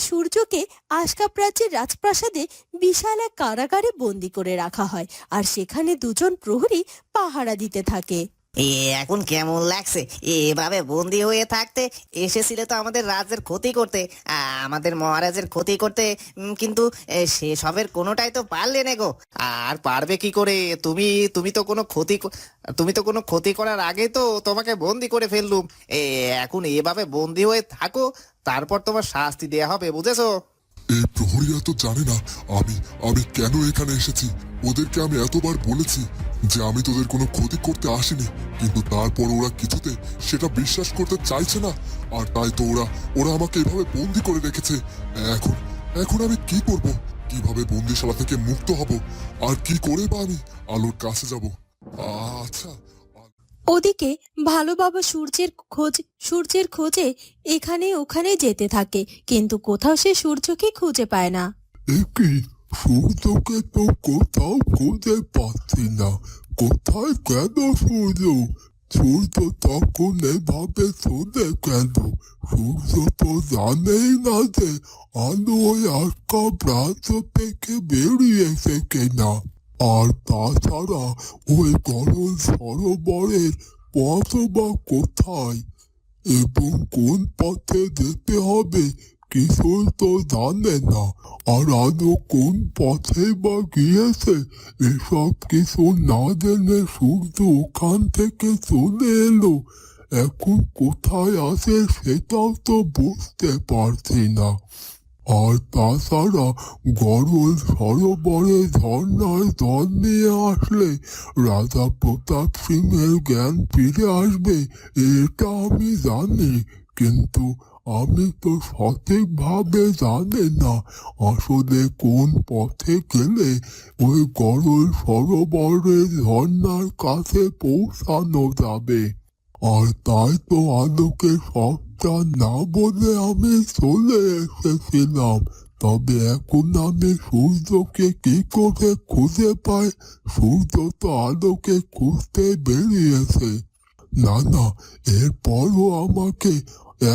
সূর্যকে আশকাপ রাজ্যের রাজপ্রাসাদে বিশাল এক কারাগারে বন্দি করে রাখা হয়। আর সেখানে দুজন প্রহরী পাহারা দিতে থাকে। এ, এখন কেমন লাগছে? এভাবে বন্দি হয়ে থাকতে এসেছিলে তো আমাদের রাজ্যের ক্ষতি করতে। আমাদের মহারাজের ক্ষতি করতে কিন্তু সেসবের কোনোটাই তো পারলে না গো। আর পারবে কি করে? তুমি তুমি তো কোনো ক্ষতি তুমি তো কোনো ক্ষতি করার আগে তো তোমাকে বন্দি করে ফেললুম। এখন এভাবে বন্দি হয়ে থাকো, তারপর তোমার শাস্তি দেয়া হবে, বুঝেছ? এই প্রহরীরা তো জানে না আমি আমি কেন এখানে এসেছি। ওদেরকে আমি এতবার বলেছি যে আমি তোদের কোনো ক্ষতি করতে আসিনি, কিন্তু তারপর ওরা কিছুতে সেটা বিশ্বাস করতে চাইছে না। আর তাই তো ওরা ওরা আমাকে এভাবে বন্দি করে রেখেছে। এখন এখন আমি কি করব? কীভাবে বন্দিশালা থেকে মুক্ত হব? আর কি করে বা আমি আলোর কাছে যাব? আচ্ছা ওদিকে ভালো বাবা সূর্যের খোঁজ, সূর্যের খোঁজে এখানে ওখানে যেতে থাকে, কিন্তু কোথাও সে সূর্যকে খুঁজে পায় না। একই সূর্যকে তো কোথাও খুঁজে পাচ্ছি না। কোথায় কেন সূর্য? সূর্য তখন এভাবে চলে কেন? সূর্য তো জানেই না যে আলো ওই আটকা প্রান্ত থেকে বেরিয়েছে কিনা। আর তাছাড়া ওই গরল সরোবরের পথ বা কোথায়? এবং কোন পথে যেতে হবে কিছুই তো জানে না। আর আদৌ কোন পথে বা গিয়েছে, এসব কিছু না জেনে সূর্য ওখান থেকে চলে এলো। এখন কোথায় আছে সেটাও তো বুঝতে পারছি না। আর তাছাড়া গরল সরোবরে ঝর্ণায় জল নিয়ে আসলে রাজা প্রতাপ সিংহের জ্ঞান ফিরে আসবে, এটা আমি জানি। কিন্তু আমি তো সঠিকভাবে জানি না আসলে কোন পথে গেলে ওই গরল সরোবরের ঝর্ণার কাছে পৌঁছানো যাবে। আর তাই তো আলোকে সবটা না বলে আমি চলে এসেছিলাম। তবে এখন আমি সূর্যকে কি করে খুঁজে পাই? সূর্য তো আলোকে খুঁজতে বেরিয়েছে। না না, এরপরও আমাকে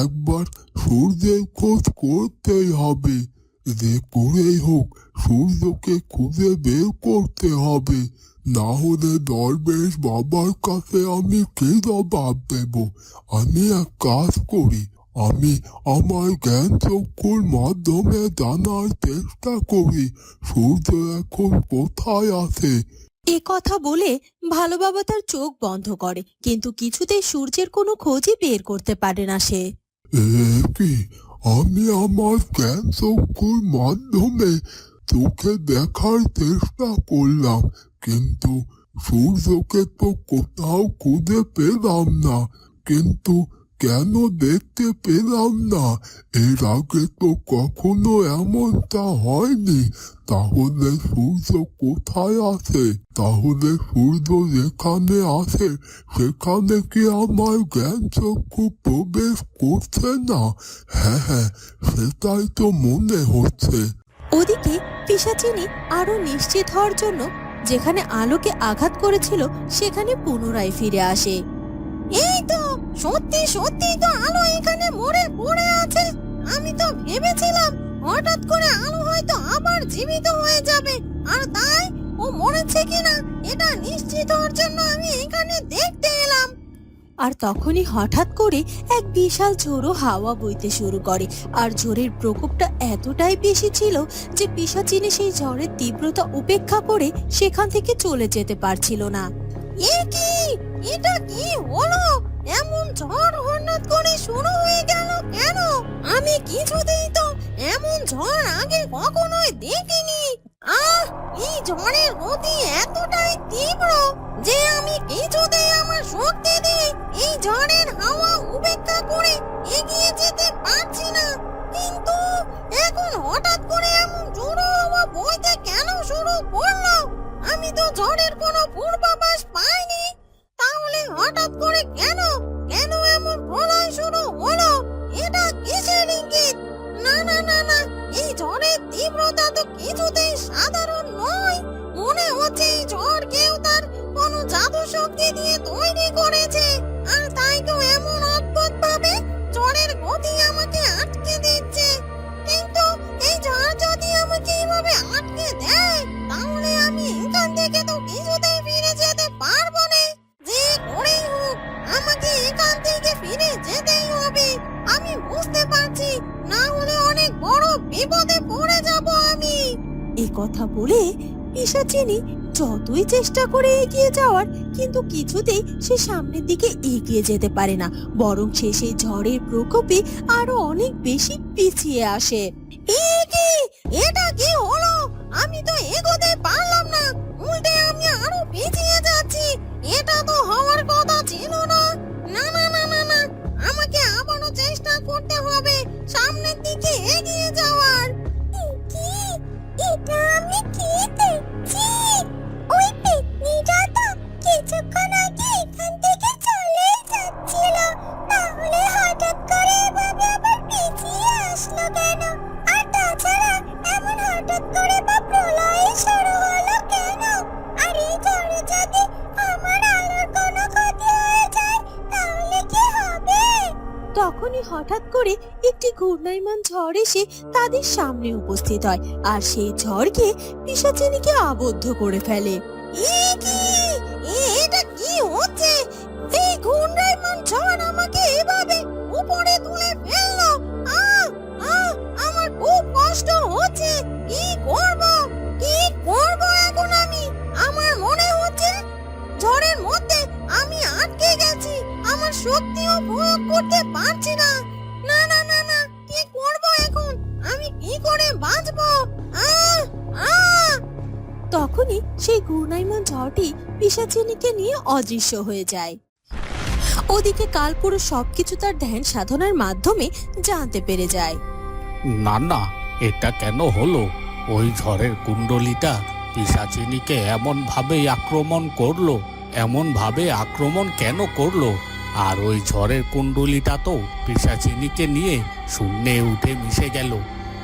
একবার সূর্যের খোঁজ করতেই হবে। যে করেই হোক সূর্যকে খুঁজে বের করতে হবে। না হলে দরবেশ বাবার কাছে আমি কি জবাব দেব? আমি এক কাজ করি। আমি আমার জ্ঞান চক্ষুর মাধ্যমে জানার চেষ্টা করি সূর্য এখন কোথায় আছে? এ কথা বলে ভালো বাবা তার চোখ বন্ধ করে কিন্তু কিছুতেই সূর্যের কোনো খোঁজই বের করতে পারে না সে। এ কি? আমি আমার জ্ঞান চক্ষুর মাধ্যমে চোখে দেখার চেষ্টা করলাম, কিন্তু সূর্যকে তো কোথাও খুঁজে পেলাম না। কিন্তু কেন দেখতে পেলাম না? এর আগে তো কখনো এমনটা হয়নি। তাহলে সূর্য কোথায় আছে? তাহলে সূর্য যেখানে আছে, সেখানে কি আমার জ্ঞান চক্ষু প্রবেশ করছে না? হ্যাঁ হ্যাঁ সেটাই তো মনে হচ্ছে। ওদিকে পিসাচিনি আরও নিশ্চিত হওয়ার জন্য যেখানে আলোকে আঘাত করেছিল, সেখানে পুনরায় ফিরে আসে। এই তো সত্যি সত্যি তো আলো এখানে মরে পড়ে আছে। আমি তো ভেবেছিলাম হঠাৎ করে আলো হয়তো আবার জীবিত হয়ে যাবে। আর তাই ও মরেছে কিনা, এটা নিশ্চিত হওয়ার জন্য আমি এখানে দেখতে এলাম। আর তখনই হঠাৎ করে এক বিশাল ঝোড়ো হাওয়া বইতে শুরু করে। আর ঝড়ের প্রকোপটা এতটাই বেশি ছিল যে পিসাচিনি সেই ঝড়ের তীব্রতা উপেক্ষা করে সেখান থেকে চলে যেতে পারছিল না। এ কি? এটা কি হলো? এমন ঝড় হঠাৎ করে শুরু হয়ে গেল কেন? আমি কিছুতেই তো এমন ঝড় আগে কখনোই দেখিনি। আহ, এই ঝড়ের গতি এতটাই তীব্র যে আমি কিছুতেই আমার শক্তি দিয়ে এই ঝড়ের হাওয়া উপেক্ষা করে এগিয়ে যেতে পারছি না। কিন্তু এখন হঠাৎ করে এমন জোড়ো হাওয়া বইতে কেন শুরু করল? আমি তো ঝড়ের কোনো হঠাৎ করে কেন? কেন এমন প্রলয় শুরু হলো এটা কিসের ইঙ্গিত? না না না না, এই ঝড়ের তীব্রতা তো কিছুতেই সাধারণ নয়। মনে হচ্ছে এই ঝড় কেউ তার কোনো জাদু শক্তি দিয়ে পিসাচিনি যতই চেষ্টা করে এগিয়ে যাওয়ার, কিন্তু কিছুতেই সে সামনের দিকে এগিয়ে যেতে পারে না। বরং সে সেই ঝড়ের প্রকোপে আরও অনেক বেশি পিছিয়ে আসে। এটা কি হলো? আমি তো এগোতে পারলাম না। উল্টে আমি আরও পিছিয়ে যাচ্ছি। এটা তো হওয়ার কথা ছিল না। না না না না না। আমাকে আবারও চেষ্টা করতে হবে সামনের দিকে এগিয়ে যাওয়ার। কি? এটা আমি তখনই হঠাৎ করে একটি ঘূর্ণায়মান ঝড় এসে তাদের সামনে উপস্থিত হয় আর সেই ঝড়কে পিসাচিনিকে আবদ্ধ করে ফেলে। এটা কি হচ্ছে? এই ঘূর্ণায়মান ঝড় আমাকে এভাবে উপরে তুলে ফেলল। আমার খুব কষ্ট হচ্ছে। কি করব? পারছি না। না না না না, কি করব এখন? আমি কি করে বাঁচবো? তখনই সেই ঘূর্ণায়মান ঝড়টি পিসাচিনিকে নিয়ে অদৃশ্য হয়ে যায়। ওদিকে কালপুরুষ সবকিছু তার ধ্যান সাধনার মাধ্যমে জানতে পেরে যায়। না না, এটা কেন হলো? ওই ঝড়ের কুণ্ডলিটা পিসাচিনীকে এমন ভাবে আক্রমণ করল। এমন ভাবে আক্রমণ কেন করল? আর ওই ঝড়ের কুণ্ডলিটা তো পিসাচিনীকে নিয়ে শূন্যে উঠে মিশে গেল।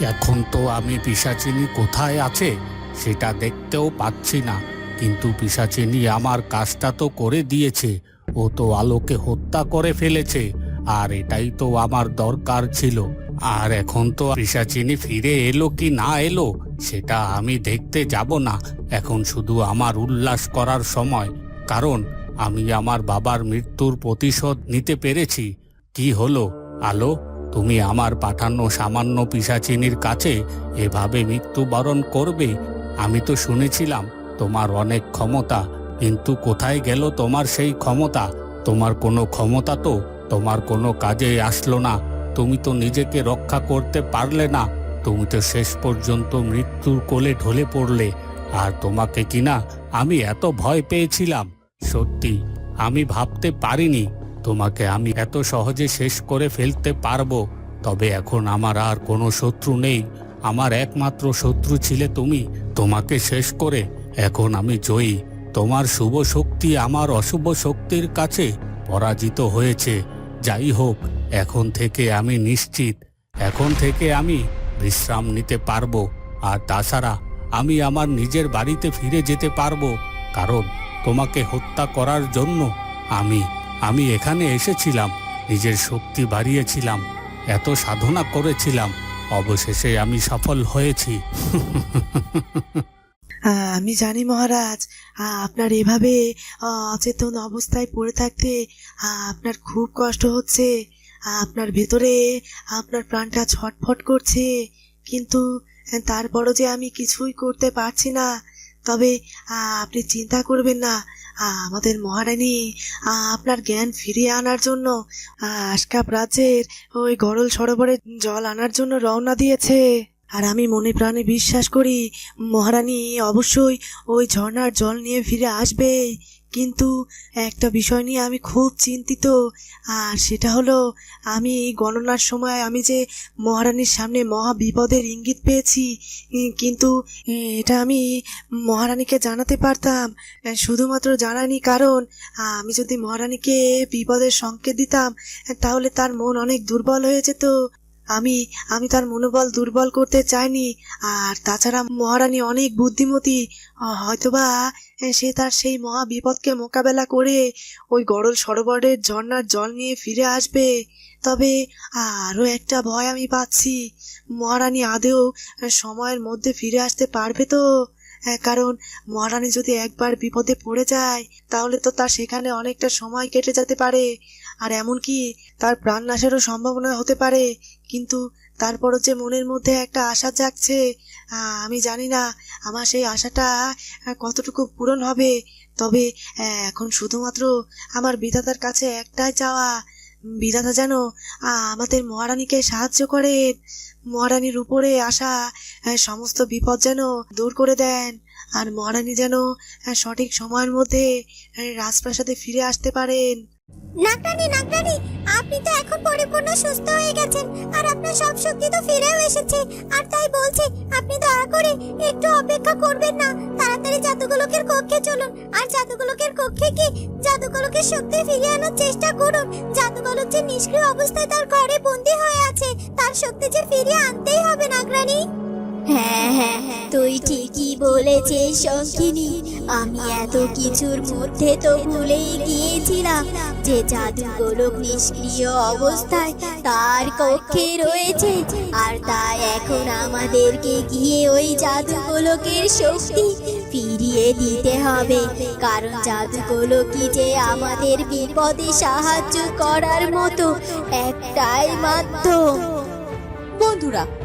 এখন তো আমি পিসাচিনী কোথায় আছে সেটা দেখতেও পাচ্ছি না। কিন্তু পিসাচিনী আমার কাজটা তো করে দিয়েছে। ও তো আলোকে হত্যা করে ফেলেছে। আর এটাই তো আমার দরকার ছিল। আর এখন তো পিসাচিনি ফিরে এলো কি না এলো সেটা আমি দেখতে যাব না। এখন শুধু আমার উল্লাস করার সময়। কারণ আমি আমার বাবার মৃত্যুর প্রতিশোধ নিতে পেরেছি। কি হলো? আলো, তুমি আমার পাঠানো সামান্য পিসাচিনির কাছে এভাবে মৃত্যুবরণ করবে? আমি তো শুনেছিলাম তোমার অনেক ক্ষমতা, কিন্তু কোথায় গেল তোমার সেই ক্ষমতা? তোমার কোনো ক্ষমতা তো তোমার কোনো কাজে আসলো না। তুমি তো নিজেকে রক্ষা করতে পারলে না। তুমি তো শেষ পর্যন্ত মৃত্যুর কোলে ঢলে পড়লে। আর তোমাকে কিনা আমি এত ভয় পেয়েছিলাম। সত্যি, আমি ভাবতে পারিনি তোমাকে আমি এত সহজে শেষ করে ফেলতে পারব, তবে এখন আমার আর কোনো শত্রু নেই, আমার একমাত্র শত্রু ছিলে তুমি, তোমাকে শেষ করে এখন আমি জয়ী, তোমার শুভ শক্তি আমার অশুভ শক্তির কাছে পরাজিত হয়েছে, যাই হোক, এখন থেকে আমি নিশ্চিত, এখন থেকে আমি বিশ্রাম নিতে পারব, আর তাছাড়া আমি আমার নিজের বাড়িতে ফিরে যেতে পারব, কারণ তোমাকে হত্যা করার জন্য আমি আমি এখানে এসেছিলাম, নিজের শক্তি বাড়িয়েছিলাম, এত সাধনা করেছিলাম, অবশেষে আমি সফল হয়েছি। আমি জানি মহারাজ আপনার এভাবে অচেতন অবস্থায় পড়ে থাকতে আপনার খুব কষ্ট হচ্ছে। আপনার ভেতরে, আপনার প্রাণটা ছটফট করছে। কিন্তু, তারপরও যে আমি কিছুই করতে পারছি না তবে আপনি চিন্তা করবেন না। আমাদের মহারানী আপনার জ্ঞান ফিরিয়ে আনার জন্য আশকাপ রাজ্যের ওই গরল সরোবরে জল আনার জন্য রওনা দিয়েছে। আর আমি মনে প্রাণে বিশ্বাস করি, মহারানী অবশ্যই ওই ঝর্ণার জল নিয়ে ফিরে আসবে। কিন্তু একটা বিষয় নিয়ে আমি খুব চিন্তিত। আর সেটা হলো, আমি গণনার সময় আমি যে মহারানীর সামনে মহা বিপদের ইঙ্গিত পেয়েছি কিন্তু এটা আমি মহারানীকে জানাতে পারতাম। শুধুমাত্র জানানি কারণ আমি যদি মহারানীকে বিপদের সংকেত দিতাম, তাহলে তার মন অনেক দুর্বল হয়ে যেত। আমি আমি তার মনোবল দুর্বল করতে চাইনি আর তাছাড়া মহারানী অনেক বুদ্ধিমতী। হয়তোবা সে তার সেই মহা বিপদকে মোকাবেলা করে ওই গরল সরোবরের ঝর্ণার জল নিয়ে ফিরে আসবে। তবে আরও একটা ভয় আমি পাচ্ছি। মহারানী আদেও সময়ের মধ্যে ফিরে আসতে পারবে তো? হ্যাঁ, কারণ মহারানী যদি একবার বিপদে পড়ে যায় তাহলে তো তার সেখানে অনেকটা সময় কেটে যেতে পারে। আর এমনকি তার প্রাণ নাশেরও সম্ভাবনা হতে পারে। কিন্তু তারপরও যে মনের মধ্যে একটা আশা জাগছে আমি জানি না আমার সেই আশাটা কতটুকু পূরণ হবে। তবে এখন শুধুমাত্র আমার বিধাতার কাছে একটাই চাওয়া বিধাতা যেন আমাদের মহারানীকে সাহায্য করেন মহারানীর উপরে আসা সমস্ত বিপদ যেন দূর করে দেন। আর মহারানী যেন সঠিক সময়ের মধ্যে রাজপ্রাসাদে ফিরে আসতে পারেন। নাকরানি নাকরানি আপনি তো এখন পরিপূর্ণ সুস্থ হয়ে গেছেন, আর আপনার সব শক্তি তো ফিরেও এসেছে। আর তাই বলছি, আপনি দয়া করে একটু অপেক্ষা করবেন না। তাড়াতাড়ি জাদুগুলোকের কক্ষে চলুন, আর জাদুগুলোকের কক্ষে কি জাদুগুলোকের শক্তি ফিরিয়ে আনার চেষ্টা করুন। জাদুগুলোর যে নিষ্ক্রিয় অবস্থায় তার ঘরে বন্দি হয়ে আছে, তার শক্তি যে ফিরিয়ে আনতেই হবে, নাগরানি। হ্যাঁ হ্যাঁ তুই ঠিকই বলেছিস শঙ্কিনী আমি এত কিছুর মধ্যে তো ভুলেই গিয়েছিলাম যে জাদুগোলক নিষ্ক্রিয় অবস্থায় তার কক্ষে রয়েছে। আর তাই এখন আমাদেরকে গিয়ে ওই জাদুগোলকের শক্তি ফিরিয়ে দিতে হবে। কারণ জাদুগোলকই যে আমাদের বিপদে সাহায্য করার মতো একটাই মাধ্যম। বন্ধুরা